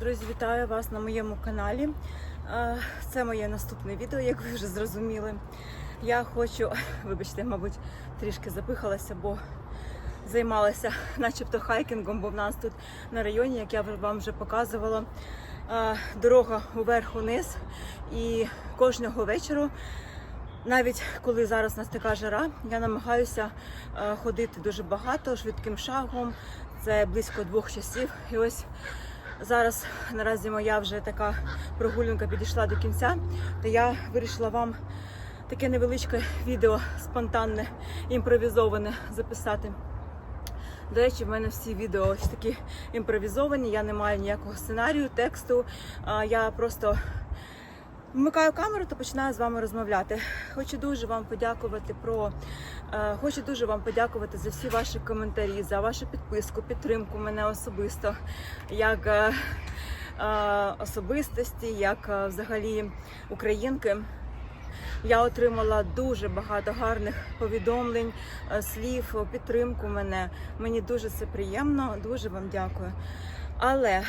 Друзі, вітаю вас на моєму каналі. Це моє наступне відео, як ви вже зрозуміли. Я хочу, вибачте, мабуть, трішки запихалася, бо займалася начебто хайкінгом, бо в нас тут на районі, як я вам вже показувала, дорога уверх-униз. І кожного вечора навіть коли зараз у нас така жара, я намагаюся ходити дуже багато швидким шагом. Це близько двох часів. І ось зараз наразі моя вже така прогулянка підійшла до кінця, то я вирішила вам таке невеличке відео спонтанне, імпровізоване записати. До речі, в мене всі відео ось такі імпровізовані. Я не маю ніякого сценарію, тексту. Я просто Вмикаю камеру та починаю з вами розмовляти. Хочу дуже вам подякувати про е, хочу дуже вам подякувати за всі ваші коментарі, за вашу підписку, підтримку мене особисто, як е, е, особистості, як взагалі українки. Я отримала дуже багато гарних повідомлень, слів, підтримку мене. Мені дуже це приємно, дуже вам дякую. Але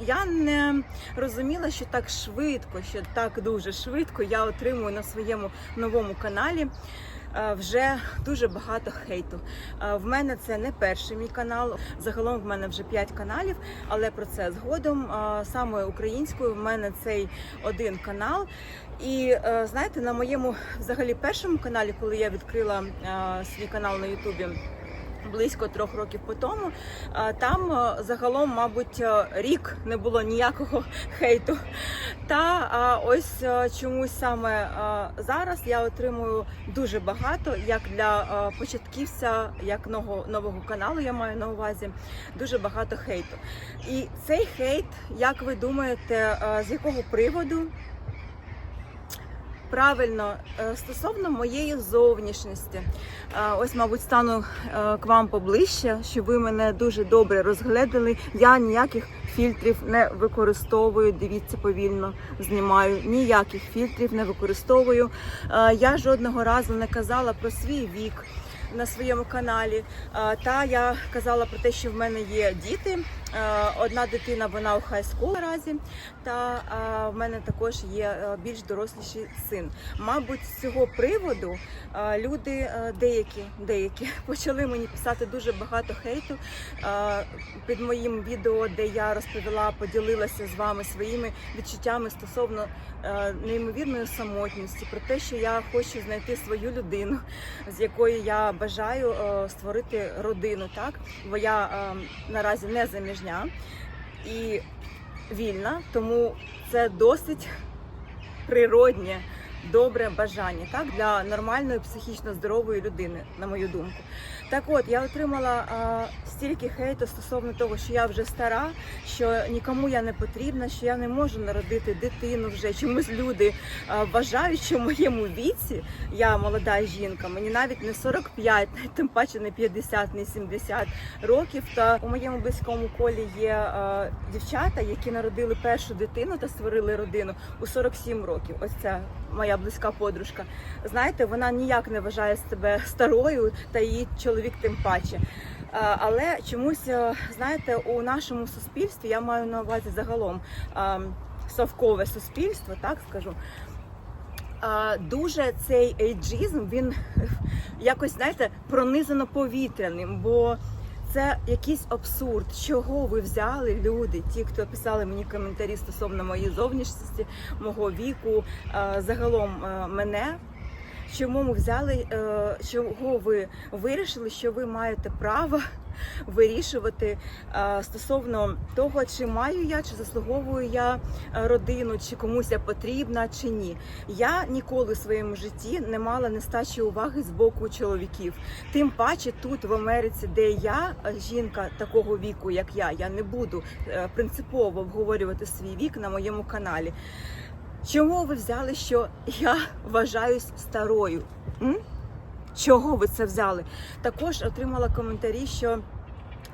я не розуміла, що так швидко, що так дуже швидко я отримую на своєму новому каналі. е, Вже дуже багато хейту. Е, В мене це не перший мій канал. Загалом в мене вже 5 каналів, але про це згодом. Е, Саме українською в мене цей один канал. І знаєте, на моєму взагалі першому каналі, коли я відкрила свій канал на Ютубі. Близько трьох років по тому там загалом, мабуть, рік не було ніякого хейту. Та ось чомусь саме зараз я отримую дуже багато, як для початківця, як нового нового каналу, я маю на увазі дуже багато хейту. І цей хейт, як ви думаєте, з якого приводу? Правильно, е, стосовно моєї зовнішності, Е, ось, мабуть, стану е, к вам поближче, щоб ви мене дуже добре розглядали. Я ніяких фільтрів не використовую. Дивіться, повільно знімаю. Ніяких фільтрів не використовую. Я жодного разу не казала про свій вік. На своєму каналі та я казала про те, що в мене є діти. Одна дитина вона у хайскул наразі, та в мене також є е, більш доросліший син. Мабуть, з цього приводу люди е, деякі, деякі почали мені писати дуже багато хейту під моїм відео, де я розповіла, поділилася з вами своїми відчуттями стосовно е, неймовірної самотності, про те, що я хочу знайти свою людину, з якою я бажаю е, створити родину, так бо я е, наразі не заміжня і вільна, тому це досить природнє. Добре бажання так для нормальної психічно здорової людини, на мою думку. Так от я отримала а, стільки хейту стосовно того, що я вже стара, що нікому я не потрібна, що я не можу народити дитину вже. Чомусь люди а, вважають, що в моєму віці я молода жінка, мені навіть не 45, тим паче не 50, не 70 років. Та у моєму близькому колі є а, дівчата, які народили першу дитину та створили родину у 47 років. Ось ця моя близька подружка. Знаєте, вона ніяк не вважає себе старою, та її чоловік тим паче. Але чомусь, е, знаєте, у нашому суспільстві я маю на увазі загалом совкове суспільство, так скажу. Дуже цей ейджизм він якось знаєте пронизано повітряним, бо це якийсь абсурд. Чого ви взяли люди, ті, хто писали мені коментарі стосовно моєї зовнішності, мого віку, е, загалом е, мене. Чому ми взяли, е, чого ви вирішили, що ви маєте право вирішувати е, стосовно того, чи маю я, чи заслуговую я е, родину, чи комусь я потрібна, чи ні. Я ніколи в своєму житті не мала нестачі уваги з боку чоловіків. Тим паче тут в Америці, де я е, жінка такого віку, як я, я не буду принципово обговорювати свій вік на моєму каналі. Чому ви взяли, що я вважаюсь старою? М? Чого ви це взяли? Також отримала коментарі, що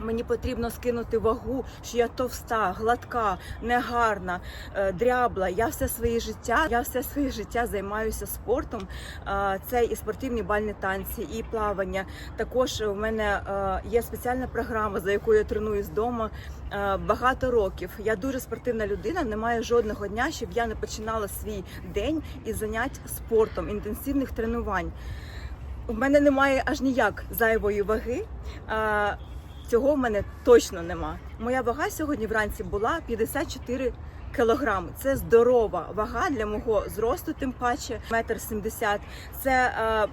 Мені потрібно скинути вагу, що я товста, гладка, негарна, е, дрябла. Я все своє життя, я все своє життя займаюся спортом. Е, Це і спортивні бальні танці, і плавання. Також у мене е, є спеціальна програма, за якою я тренуюсь вдома багато років. Я дуже спортивна людина. Немає жодного дня, щоб я не починала свій день із занять спортом, інтенсивних тренувань. У мене немає аж ніяк зайвої ваги. А, Цього в мене точно нема. Моя вага сьогодні вранці була 54 кілограми. Це здорова вага для мого зросту, тим паче метр сімдесят. Це е,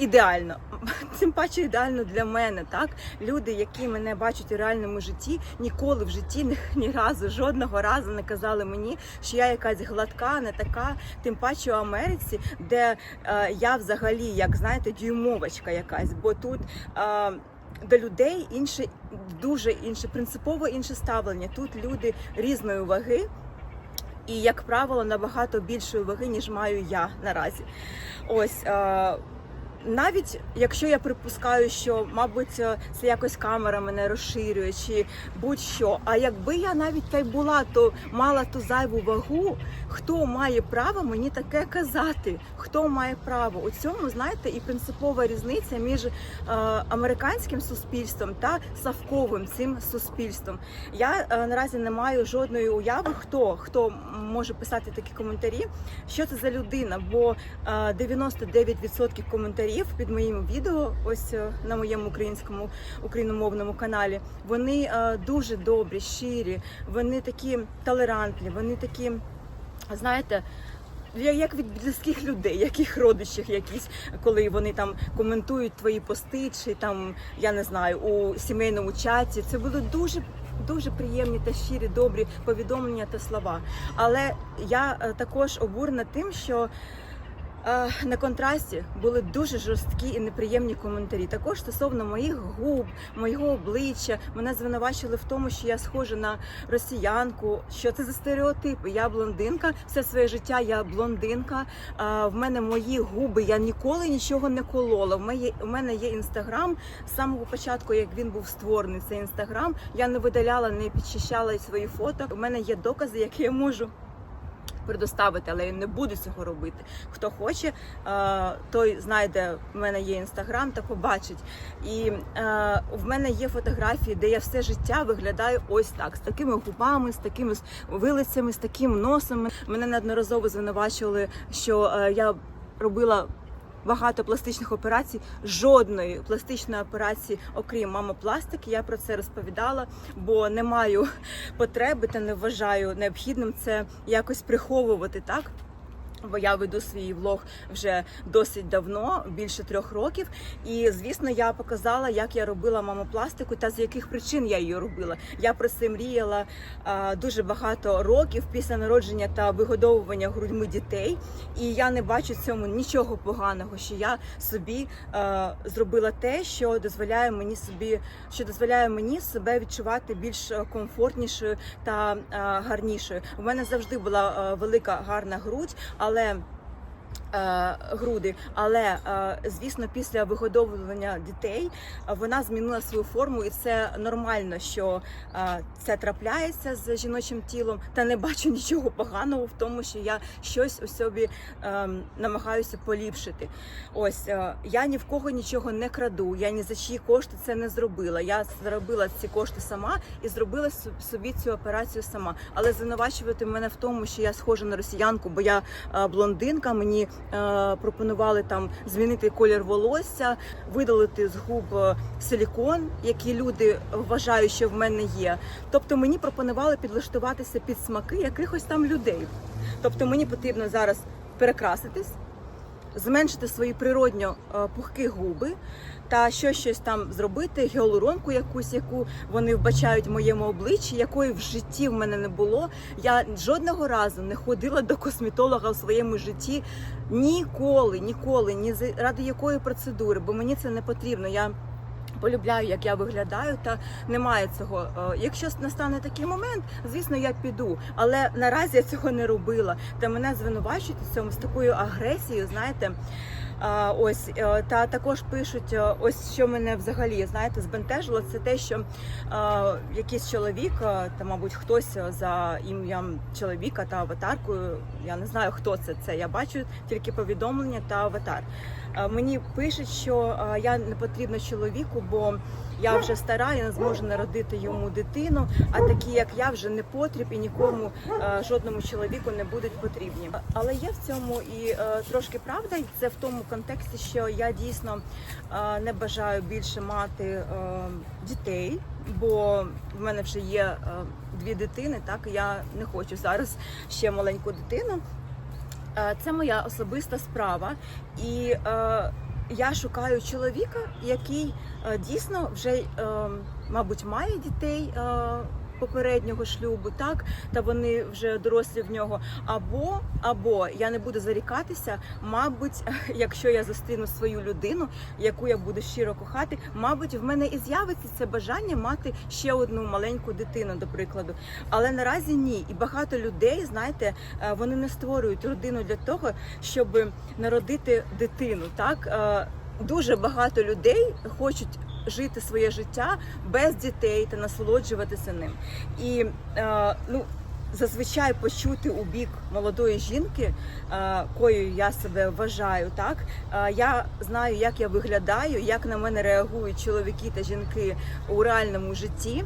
ідеально. Тим паче ідеально для мене. Так люди, які мене бачать у реальному житті, ніколи в житті ні, ні разу, жодного разу не казали мені, що я якась гладка, не така. Тим паче у Америці, де е, я взагалі, як знаєте, дюймовочка якась, бо тут. Е, до людей інше дуже інше, принципово інше ставлення. Тут люди різної ваги, і, як правило, набагато більшої ваги, ніж маю я наразі. Ось. Е, навіть якщо я припускаю, що мабуть це якось камера мене розширює, чи будь-що. А якби я навіть та й була, то мала ту зайву вагу, хто має право мені таке казати? Хто має право? У цьому знаєте, і принципова різниця між е, американським суспільством та савковим цим суспільством. Я е, наразі не маю жодної уяви, хто хто може писати такі коментарі, що це за людина, бо е, 99% коментарів під моїм відео, ось е, на моєму українському україномовному каналі, вони е, дуже добрі, щирі, вони такі толерантні, вони такі, знаєте. Як від близьких людей, яких родичів якісь, коли вони там коментують твої пости, чи там я не знаю у сімейному чаті, це були дуже дуже приємні та щирі, добрі повідомлення та слова. Але я е, також обурена тим, що На контрасті були дуже жорсткі і неприємні коментарі. Також стосовно моїх губ, моєго обличчя. Мене звинувачили в тому, що я схожа на росіянку. Що це за стереотипи? Я блондинка, все своє життя я блондинка. Е, В мене мої губи, я ніколи нічого не колола. В мене є інстаграм з самого початку, як він був створений. Цей інстаграм. Я не видаляла, не підчищала свої фото. У мене є докази, які я можу предоставити, але я не буду цього робити. Хто хоче, е, той знайде в мене є інстаграм та побачить. І е, в мене є фотографії, де я все життя виглядаю ось так, з такими губами, з такими вилицями, з таким носом. Мене неодноразово звинувачували, що е, я робила. Багато пластичних операцій, жодної пластичної операції, окрім мамопластики, я про це розповідала, бо не маю потреби та не вважаю необхідним це якось приховувати так. Бо я веду свій влог вже досить давно, більше трьох років. І звісно, я показала, як я робила мамопластику та з яких причин я її робила. Я про це мріяла а, дуже багато років після народження та вигодовування грудьми дітей. І я не бачу цьому нічого поганого, що я собі е, зробила те, що дозволяє мені собі, що дозволяє мені себе відчувати більш комфортнішою та е, гарнішою. У мене завжди була е, велика гарна грудь, але е, груди, але е, звісно, після вигодовування дітей е, вона змінила свою форму, і це нормально, що е, це трапляється з жіночим тілом. Та не бачу нічого поганого в тому, що я щось у собі е, намагаюся поліпшити. Ось е, я ні в кого нічого не краду. Я ні за чиї кошти це не зробила. Я заробила ці кошти сама і зробила собі цю операцію сама. Але звинувачувати мене в тому, що я схожа на росіянку, бо я е, блондинка. Мені е, пропонували там змінити колір волосся, видалити з губ е, силікон, які люди вважають, що в мене є. Тобто мені пропонували підлаштуватися під смаки якихось там людей. Тобто мені потрібно зараз перекраситись зменшити свої природньо е, пухкі губи та що щось там зробити, гіалуронку якусь, яку вони вбачають в моєму обличчі, якої в житті в мене не було. Я жодного разу не ходила до косметолога в своєму житті ніколи, ніколи, ні заради якої процедури, бо мені це не потрібно. Я полюбляю, як я виглядаю, та немає цього. Е, Якщо настане такий момент, звісно, я піду. Але наразі я цього не робила. Та мене звинувачують в цьому з такою агресією, знаєте. Ось е, та також пишуть, е, ось що мене взагалі знаєте збентежило, це те, що якийсь чоловік, е, та мабуть хтось за ім'ям чоловіка та аватаркою. Я не знаю, хто це. Це я бачу тільки повідомлення та аватар. Мені пишуть, що я не потрібна чоловіку, бо я вже стара, я не зможу народити йому дитину. А такі, як я, вже не потріб і нікому е, жодному чоловіку не будуть потрібні. Але є в цьому і е, трошки правда, і це в тому контексті, що я дійсно е, не бажаю більше мати дітей, бо в мене вже є дві дитини. Так я не хочу зараз ще маленьку дитину. Це моя особиста справа, і я шукаю чоловіка, який е, дійсно вже, е, мабуть, має дітей. Попереднього шлюбу, так та вони вже дорослі в нього. Або або я не буду зарікатися. Мабуть, якщо я зустріну свою людину, яку я буду щиро кохати, мабуть, в мене і з'явиться це бажання мати ще одну маленьку дитину, до прикладу. Але наразі ні. І багато людей, знаєте, е, вони не створюють родину для того, щоб народити дитину. Так Е, дуже багато людей хочуть жити своє життя без дітей та насолоджуватися ним. І е, ну. Зазвичай почути у бік молодої жінки, е, кою я себе вважаю, так е, я знаю, як я виглядаю, як на мене реагують чоловіки та жінки у реальному житті.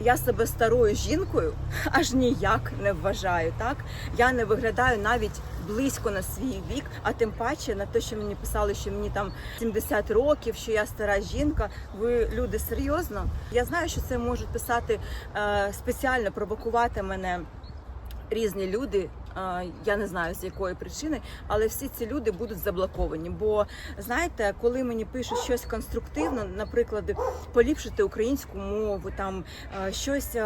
Я себе старою жінкою аж ніяк не вважаю. Так я не виглядаю навіть близько на свій вік, а тим паче на те, що мені писали, що мені там 70 років, що я стара жінка. Ви люди серйозно? Я знаю, що це можуть писати е, спеціально провокувати мене різні люди. Я не знаю з якої причини, але всі ці люди будуть заблоковані. Бо знаєте, коли мені пишуть щось конструктивно, наприклад, поліпшити українську мову, там щось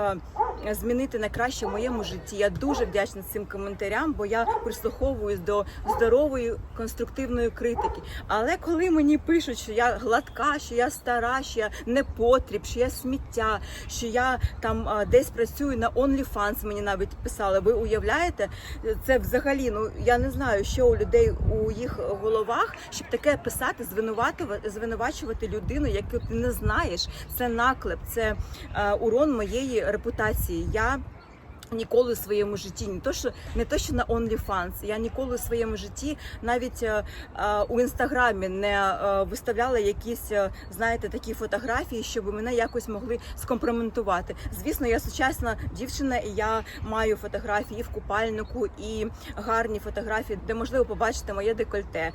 змінити на краще в моєму житті. Я дуже вдячна цим коментарям, бо я прислуховуюсь до здорової конструктивної критики. Але коли мені пишуть, що я гладка, що я стара, що я не потріб, що я сміття, що я там десь працюю на OnlyFans, мені навіть писали. Ви уявляєте? Це взагалі, ну я не знаю, що у людей у їх головах, щоб таке писати, звинуватувати, звинувачувати людину, яку ти не знаєш. Це наклеп, це е, урон моєї репутації. Я Ніколи в своєму житті, не то що не то, що на OnlyFans, я ніколи в своєму житті навіть е, е, у інстаграмі не е, виставляла якісь, е, знаєте, такі фотографії, щоб мене якось могли скомпроментувати. Звісно, я сучасна дівчина, і я маю фотографії в купальнику, і гарні фотографії, де можливо побачити моє декольте.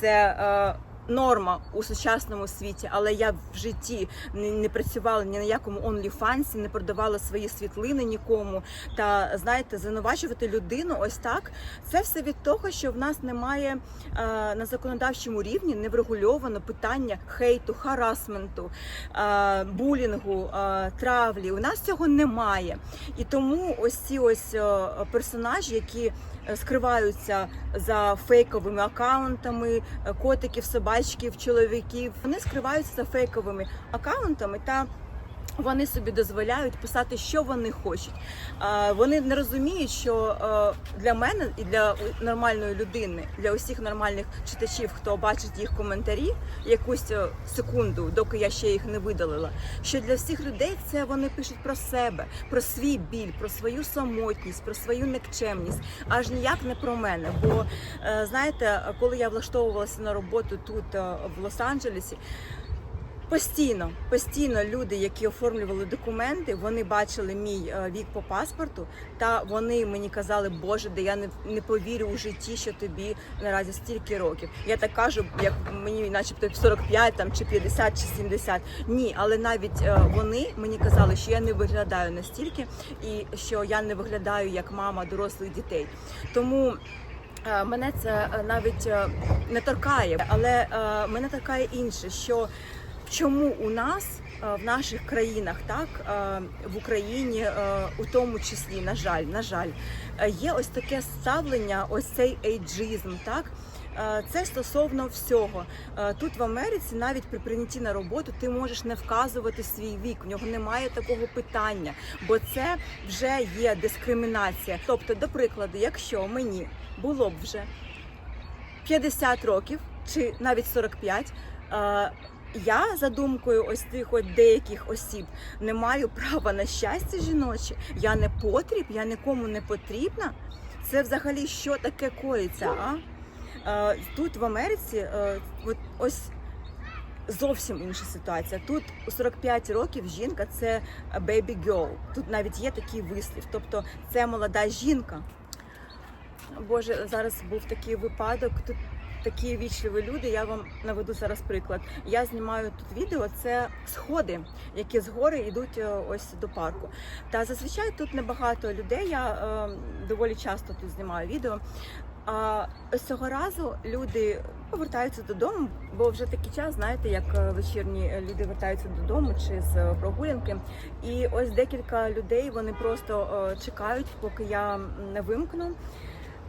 Це е, норма у сучасному світі, але я в житті не, працювала ні на якому OnlyFans, не продавала свої світлини нікому. Та знаєте, звинувачувати людину ось так. Це все від того, що в нас немає е, на законодавчому рівні не врегульовано питання хейту, харасменту, е, булінгу, е, травлі. У нас цього немає. І тому ось ці ось персонажі, які скриваються за фейковими акаунтами е, котиків, собачків, чоловіків. Вони скриваються за фейковими акаунтами та. Вони собі дозволяють писати, що вони хочуть. Вони не розуміють, що е, для мене і для нормальної людини, для усіх нормальних читачів, хто бачить їх коментарі якусь е, секунду, доки я ще їх не видалила. Що для всіх людей це вони пишуть про себе, про свій біль, про свою самотність, про свою никчемність, аж ніяк не про мене. Бо е, знаєте, коли я влаштовувалася на роботу тут в Лос-Анджелесі. Постійно, постійно люди, які оформлювали документи, вони бачили мій е, вік по паспорту, та вони мені казали, Боже, де я не, не повірю у житті, що тобі наразі стільки років. Я так кажу, як мені, начебто, 45 там чи 50, чи 70. Ні, але навіть е, вони мені казали, що я не виглядаю настільки, і що я не виглядаю як мама дорослих дітей. Тому. Е, Мене це навіть не торкає, але мене торкає інше, що чому у нас е, в наших країнах, так е, в Україні, е, у тому числі, на жаль, на жаль, є ось таке ставлення, ось цей ейджизм, так. Це стосовно всього. Тут в Америці навіть при прийнятті на роботу ти можеш не вказувати свій вік. В нього немає такого питання, бо це вже є дискримінація. Тобто, до прикладу, якщо мені було б вже 50 років, чи навіть 45. Я за думкою ось тих от деяких осіб не маю права на щастя жіноче. Я не потріб, я нікому не потрібна. Це взагалі що таке коїться? А Е, тут в Америці е, от ось зовсім інша ситуація. Тут у 45 років жінка це baby girl. Тут навіть є такий вислів. Тобто це молода жінка. Боже, зараз був такий випадок. Тут такі вічливі люди. Я вам наведу зараз приклад. Я знімаю тут відео. Це сходи, які з гори йдуть е, ось до парку. Та зазвичай тут небагато людей. Я е, доволі часто тут знімаю відео. А ось цього разу люди повертаються додому, бо вже такий час, знаєте, як е, вечірні люди вертаються додому чи з е, прогулянки. І ось декілька людей вони просто чекають, поки я не вимкну.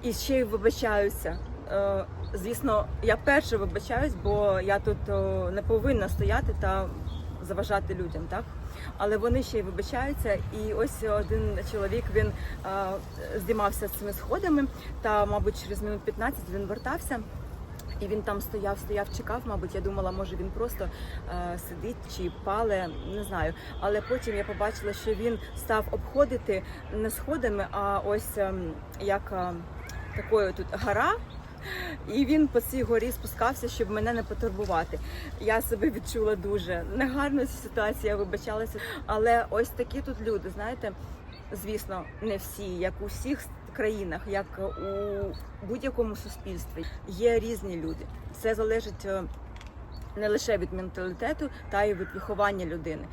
І ще й вибачаюся. Е, Звісно, я перше вибачаюсь, бо я тут не повинна стояти та заважати людям, так? Але вони ще й вибачаються. І ось один чоловік він е, здіймався цими сходами, та, мабуть, через минут 15 він вертався. І він там стояв, стояв, чекав. Мабуть, я думала, може він просто е, сидить чи пале, не знаю. Але потім я побачила, що він став обходити не сходами, а ось ем, як е, такою тут гора. І він по цій горі спускався, щоб мене не потурбувати. Я себе відчула дуже негарно цю ситуацію, я вибачалася. Але ось такі тут люди, знаєте, звісно, не всі, як у всіх країнах, як у будь-якому суспільстві, є різні люди. Це залежить е, не лише від менталітету, та й від виховання людини.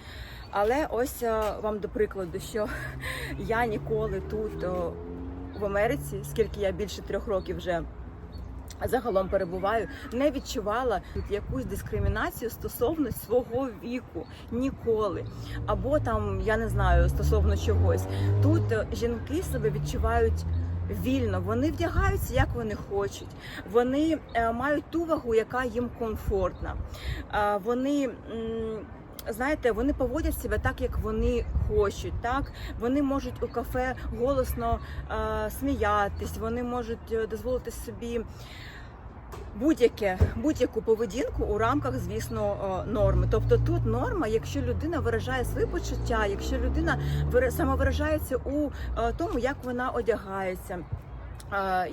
Але ось е, вам до прикладу, що я ніколи тут е, в Америці, скільки я більше трьох років вже загалом перебуваю, не відчувала якусь дискримінацію стосовно свого віку ніколи. Або там я не знаю стосовно чогось. Тут е, жінки себе відчувають. Вільно вони вдягаються, як вони хочуть. Вони е, мають ту вагу, яка їм комфортна. Вони знаєте, вони поводять себе так, як вони хочуть. Так вони можуть у кафе голосно е, сміятись, вони можуть е, дозволити собі. Будь-яке будь-яку поведінку у рамках, звісно, е, норми. Тобто тут норма, якщо людина виражає свої почуття, якщо людина вира- самовиражається у е, тому, як вона одягається.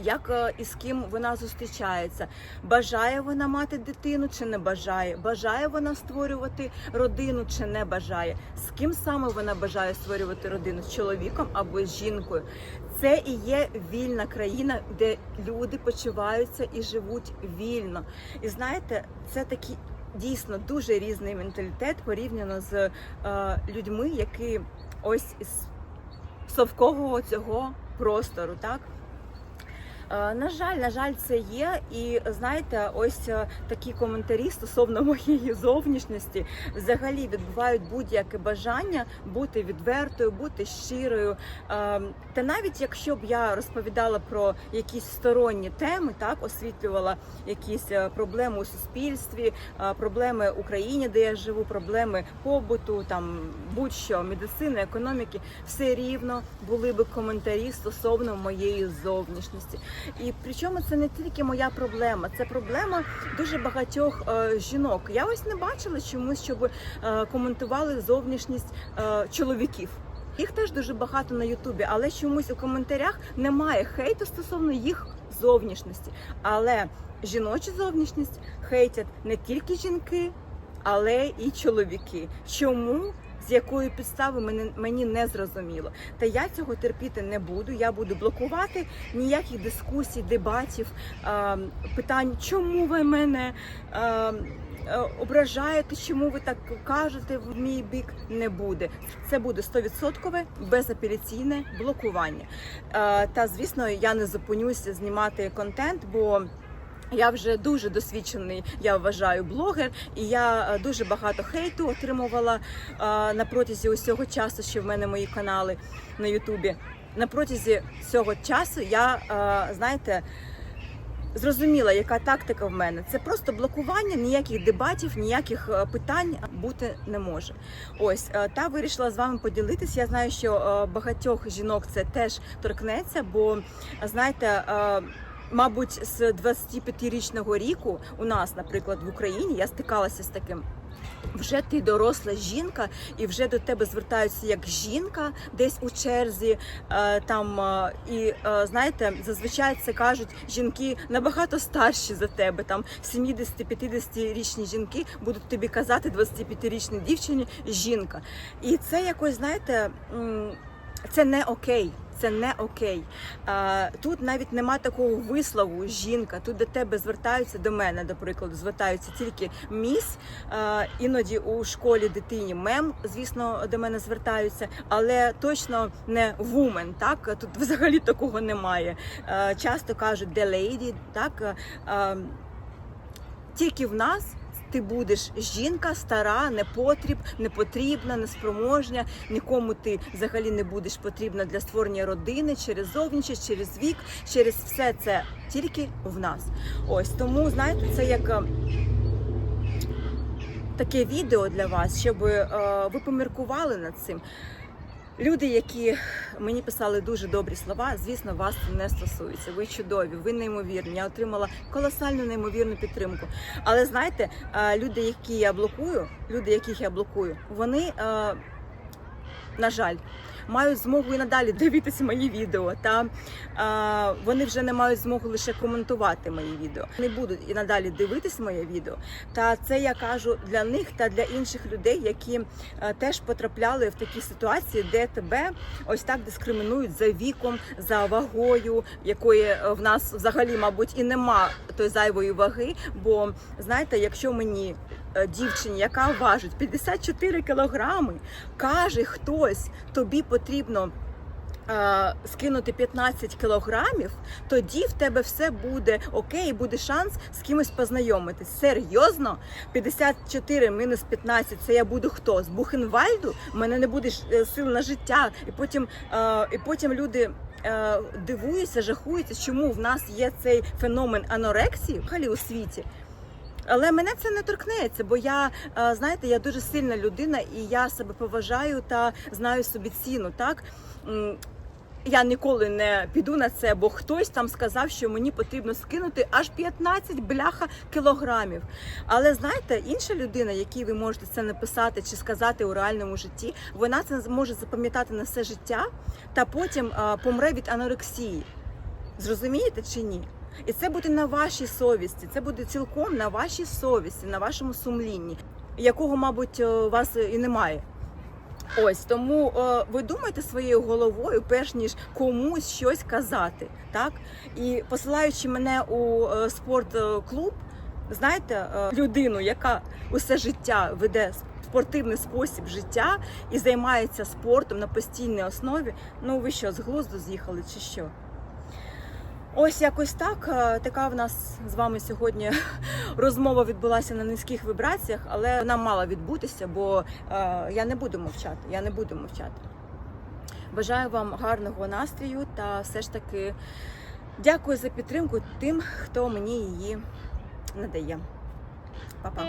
Як е, і з ким вона зустрічається, бажає вона мати дитину чи не бажає, бажає вона створювати родину чи не бажає, з ким саме вона бажає створювати родину з чоловіком або з жінкою. Це і є вільна країна, де люди почуваються і живуть вільно. І знаєте, це такий дійсно дуже різний менталітет порівняно з е, людьми, які ось із совкового цього простору, так. Е, На жаль, на жаль, це є. І знаєте, ось е, такі коментарі стосовно моєї зовнішності взагалі відбувають будь-яке бажання бути відвертою, бути щирою. Е, Та навіть якщо б я розповідала про якісь сторонні теми, так освітлювала якісь проблеми у суспільстві, проблеми в Україні, де я живу, проблеми побуту, там будь-що медицини, економіки, все рівно були би коментарі стосовно моєї зовнішності. І причому це не тільки моя проблема, це проблема дуже багатьох е, жінок. Я ось не бачила чомусь, щоб е, коментували зовнішність е, чоловіків. Їх теж дуже багато на Ютубі, але чомусь у коментарях немає хейту стосовно їх зовнішності. Але жіночу зовнішність хейтять не тільки жінки, але і чоловіки. Чому? З якої підстави мені, мені не зрозуміло. Та я цього терпіти не буду. Я буду блокувати ніяких дискусій, дебатів, е, питань, чому ви мене е, е, ображаєте, чому ви так кажете в мій бік, не буде. Це буде 100% безапеляційне блокування. Е, та звісно, я не зупинюся знімати контент, бо. Я вже дуже досвідчений, я вважаю, блогер, і я е, дуже багато хейту отримувала е, на протязі усього часу, що в мене мої канали на Ютубі. На протязі цього часу я, е, знаєте, зрозуміла, яка тактика в мене. Це просто блокування, ніяких дебатів, ніяких питань бути не може. Ось та вирішила з вами поділитись. Я знаю, що багатьох жінок це теж торкнеться, бо знаєте. Мабуть, з 25-річного ріку у нас, наприклад, в Україні я стикалася з таким. Вже ти доросла жінка, і вже до тебе звертаються як жінка десь у черзі. е, Там е, і е, знаєте, зазвичай це кажуть жінки набагато старші за тебе. Там 70-50 річні жінки будуть тобі казати 25-річній дівчині жінка. І це якось, знаєте, це не окей. Це не окей. Тут навіть нема такого вислову жінка. Тут до тебе звертаються до мене, до прикладу, звертаються тільки міс. Іноді у школі дитині мем, звісно, до мене звертаються, але точно не вумен. Так тут взагалі такого немає. Часто кажуть the lady, так тільки в нас. Ти будеш жінка стара, непотріб, непотрібна, неспроможня. Нікому ти взагалі не будеш потрібна для створення родини через зовнішність, через вік, через все це тільки в нас. Ось тому знаєте, це як е, таке відео для вас, щоб е, ви поміркували над цим. Люди, які мені писали дуже добрі слова, звісно, вас не стосується. Ви чудові, ви неймовірні. Я отримала колосальну неймовірну підтримку. Але знаєте, люди, які я блокую, люди, яких я блокую, вони, на жаль, мають змогу і надалі дивитися мої відео. Та е, вони вже не мають змогу лише коментувати мої відео. Не будуть і надалі дивитися моє відео. Та це я кажу для них та для інших людей, які е, теж потрапляли в такі ситуації, де тебе ось так дискримінують за віком, за вагою, якої е, в нас взагалі, мабуть, і нема тої зайвої ваги. Бо знаєте, якщо мені дівчині, яка важить 54 кілограми, каже хтось, тобі потрібно. е, Скинути 15 кілограмів, тоді в тебе все буде окей, буде шанс з кимось познайомитись. Серйозно? 54 мінус 15 це я буду хто? З Бухенвальду? У мене не буде е, сил на життя. І потім, е, і потім люди е, дивуються, жахуються, чому в нас є цей феномен анорексії взагалі у світі. Але мене це не торкнеться, бо я е, знаєте, я дуже сильна людина і я себе поважаю та знаю собі ціну. Так я ніколи не піду на це, бо хтось там сказав, що мені потрібно скинути аж 15 бляха кілограмів. Але знаєте, інша людина, якій ви можете це написати чи сказати у реальному житті, вона це може запам'ятати на все життя та потім е, помре від анорексії. Зрозумієте чи ні? І це буде на вашій совісті, це буде цілком на вашій совісті, на вашому сумлінні, якого, мабуть, е, у вас і немає. Ось тому е, ви думайте своєю головою, перш ніж комусь щось казати, так і посилаючи мене у е, спортклуб, знаєте, е, людину, яка усе життя веде спортивний спосіб життя і займається спортом на постійній основі. Ну ви що, з глузду з'їхали чи що? Ось якось так. Е, Така в нас з вами сьогодні розмова відбулася на низьких вібраціях, але вона мала відбутися, бо е, я не буду мовчати. Я не буду мовчати. Бажаю вам гарного настрою та все ж таки дякую за підтримку тим, хто мені її надає. Па-па.